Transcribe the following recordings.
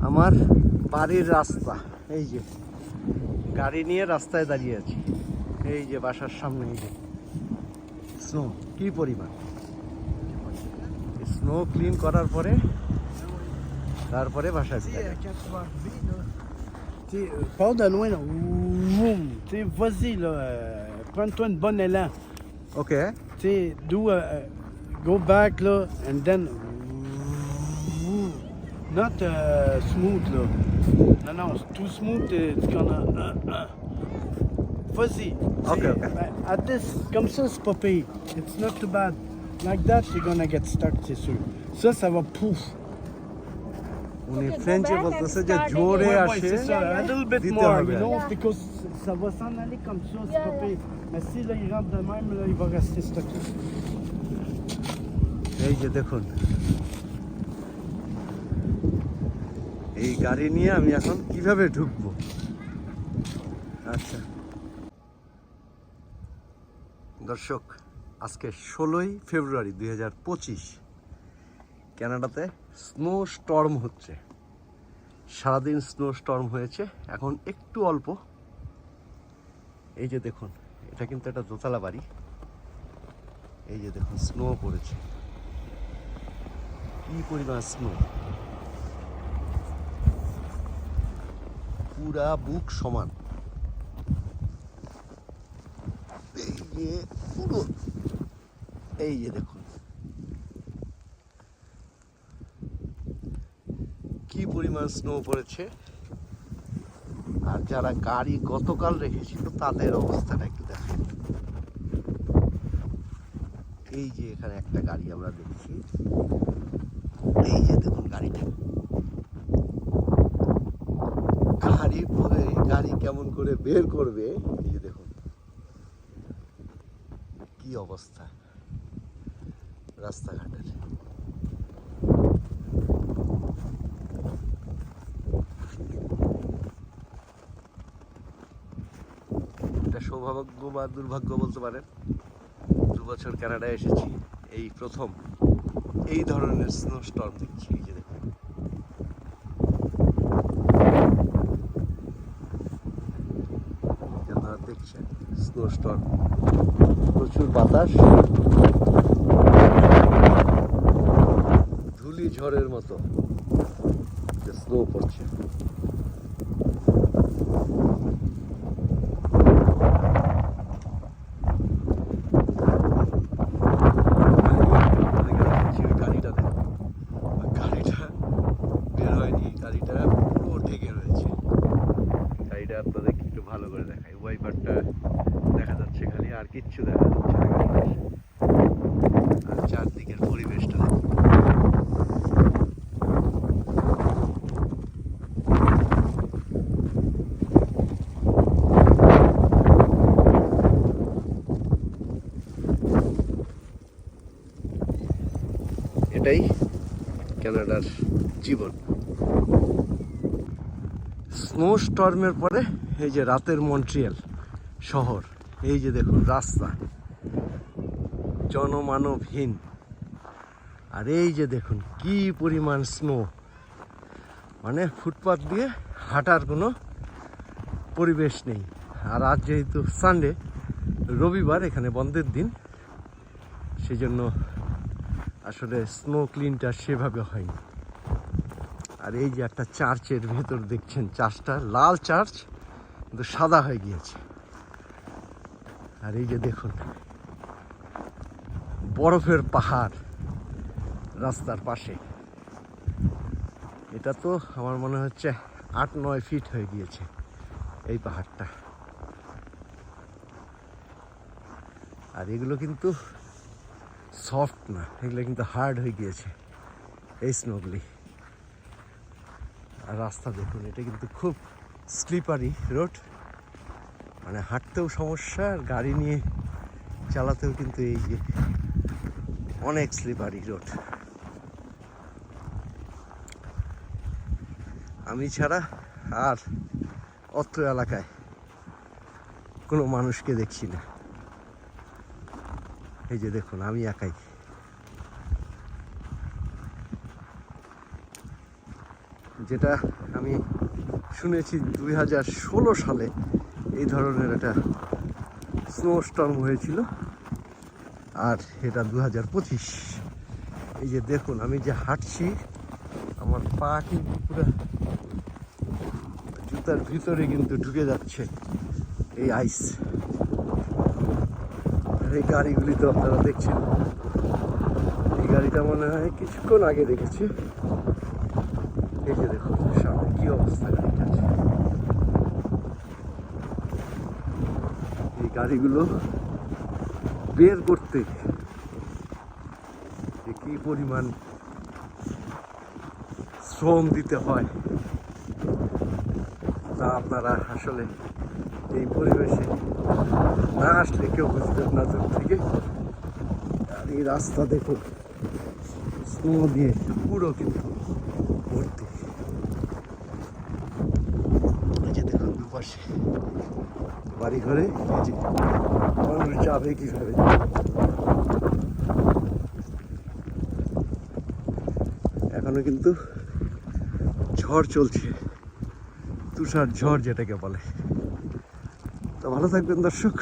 আমার বাড়ির রাস্তা এই যে গাড়ি নিয়ে রাস্তায় দাঁড়িয়ে আছি। এই যে বাসার সামনে এই যে স্নো কি পরিমাণ? স্নো ক্লিন করার পরে তারপরে বাসা ওকে go back lo and then vroom. Not uh, smooth, là. Non, non, c'est too smooth, euh, tu connais. Uh, uh. Vas-y. Tu Ok, sais, ok. ben, At this, comme ça, c'est pas pire. It's not too bad. Like that, you're gonna get stuck, c'est sûr. Ça, ça va pouf. উনি Okay, go ফ্রেঞ্চে back and বলতেছে যে start জোরে again. Ouais, আসে c'est ça, Yeah, a little bit Dites more, un you peu. know, Yeah. because ça va s'en aller comme ça, c'est Yeah, pas yeah. pire. Mais si là, il rentre de même, là, il va rester stocké. এই যে দেখুন এই গাড়ি নিয়ে আমি এখন কীভাবে ঢুকবো? আচ্ছা। দর্শক, আজকে ষোলোই ফেব্রুয়ারি দুই কানাডাতে স্নো স্টর্ম হচ্ছে। সারাদিন স্নো স্টর্ম হয়েছে, এখন একটু অল্প। এই যে দেখুন, এটা কিন্তু একটা দোতলা বাড়ি। এই যে দেখুন, স্নো পড়েছে। কি পরিমাণ স্নো? পুরা বুক সমান। এই যে, পুরো। এই যে দেখুন। কি পরিমাণ স্নো পড়েছে। আর যারা গাড়ি গতকাল রেখেছিল, তাদের অবস্থাটা একটু দেখেন। এই যে এখানে একটা গাড়ি আমরা দেখছি। এই যে দেখুন গাড়িটা গাড়ি পরে গাড়ি কেমন করে বের করবে, এই যে দেখুন। কি অবস্থা? রাস্তাঘাটের। সৌভাগ্য বা দুর্ভাগ্য বলতে পারেন। দু বছর কানাডায় এসেছি, এই প্রথম। এই ধরনের স্নো স্টর্ম দেখছি এই যে দেখুন এই যে আপনারা দেখছেন স্নো প্রচুর বাতাস। ধুলি ঝড়ের মতো। স্নো পড়ছে আপনাদেরকে দেখাচ্ছি ওই গাড়িটা দেখুন ওই গাড়িটা বের হয়নি গাড়িটা পুরো ঢেকে রয়েছে গাড়িটা আপনাদেরকে একটু ভালো করে দেখাই ওয়াইপারটা দেখা যাচ্ছে খালি আর কিচ্ছু দেখা যাচ্ছে না গাড়িটার। আর চারদিকের পরিবেশটা দেখুন এটাই কানাডার জীবন। স্নো স্টর্মের পরে এই যে রাতের মন্ট্রিয়াল শহর, এই যে দেখুন রাস্তা, জনমানবহীন। আর এই যে দেখুন কি পরিমাণ স্নো। মানে ফুটপাথ দিয়ে হাঁটার কোনো পরিবেশ নেই। আর আজ যেহেতু সানডে রবিবার, এখানে বন্ধের দিন সেই জন্য আসলে স্নো ক্লিনটা সেভাবে হয়নি। আর এই যে একটা চার্চের ভেতর দেখছেন, চার্চটা লাল চার্চ, কিন্তু সাদা হয়ে গিয়েছে। আর এই যে দেখুন, বরফের পাহাড় রাস্তার পাশে। এটা তো আমার মনে হচ্ছে আট নয় ফিট হয়ে গিয়েছে এই পাহাড়টা। আর এগুলো কিন্তু সফট না, এগুলো কিন্তু হার্ড হয়ে গিয়েছে, এই স্নোগুলি আর রাস্তা দেখুন, এটা কিন্তু খুব স্লিপারি রোড মানে হাঁটতেও সমস্যা, আর গাড়ি নিয়ে চালাতেও কিন্তু এই যে অনেক স্লিপারি রোড আমি ছাড়া আর অত্র এলাকায় কোনো মানুষকে দেখছি না। এই যে দেখুন, আমি একাই। যেটা আমি শুনেছি দুই হাজার ষোলো সালে এই ধরনের একটা স্নো স্টর্ম হয়েছিল, আর এটা দু হাজার পঁচিশ। এই যে দেখুন, আমি যে হাঁটছি, আমার পা কিন্তু পুরো জুতার ভিতরে কিন্তু ঢুকে যাচ্ছে এই আইস এই গাড়িগুলি তো আপনারা দেখছেন। এই গাড়িটা মনে হয় কিছুক্ষণ আগে দেখেছি। এই যে দেখুন, সামনে কি অবস্থা গাড়িটার এই গাড়িগুলো বের করতে যে কি পরিমাণ শ্রম দিতে হয় তা আপনারা আসলে এই পরিবেশে না আসলে কেউ বুঝবেন না দূর থেকে আর এই রাস্তা দেখুন স্নো দিয়ে পুরো কিন্তু ভর্তি। যে দেখুন দুপাশে বাড়ি ঘরে মানুষ যাবে কীভাবে এখনও কিন্তু ঝড় চলছে, তুষার ঝড় যেটাকে বলে। তো ভালো থাকবেন দর্শক।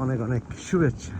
অনেক অনেক শুভেচ্ছা।